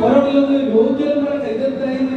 ಅವರಲ್ಲಿ ಒಂದು ಯೋಗ್ಯರ ತೆಗೆದಂತಹ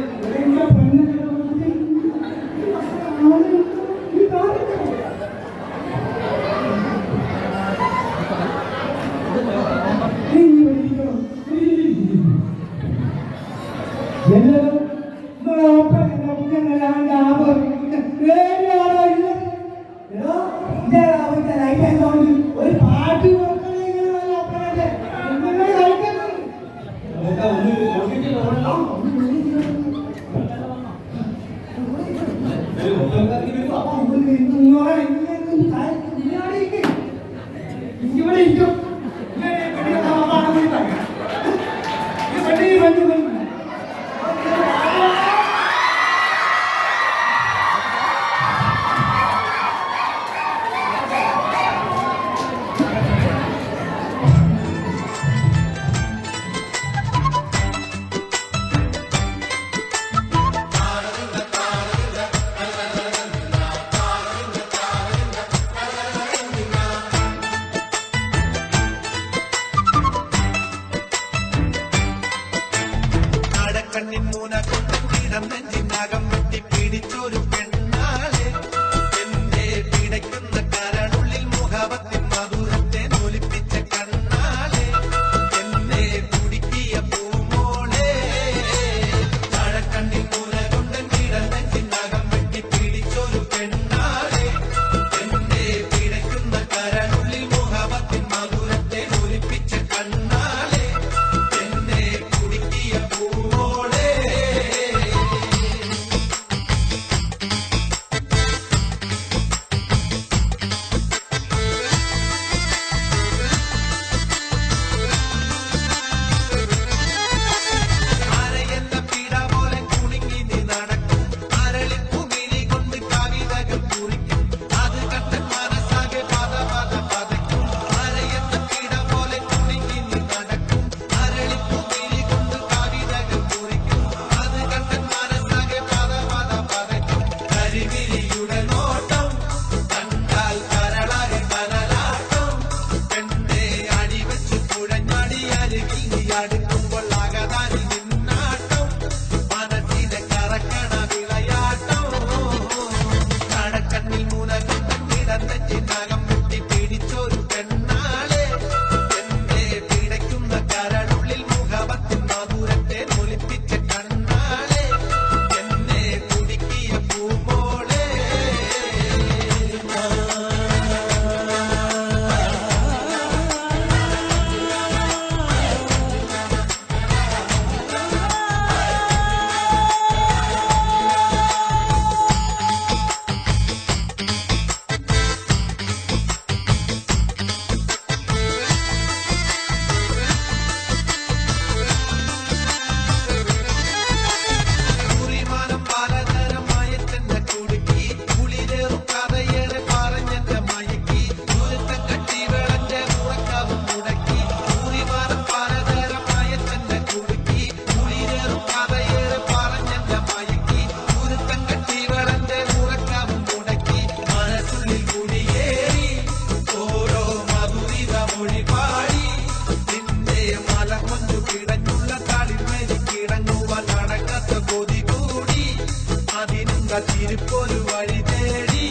காத்திருப்போரு வழி தேடி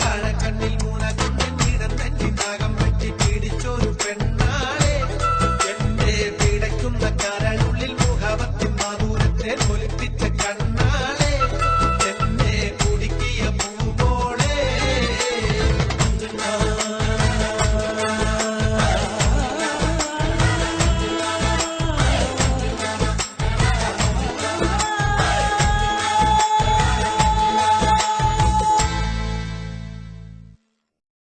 கணக்கண்ணில்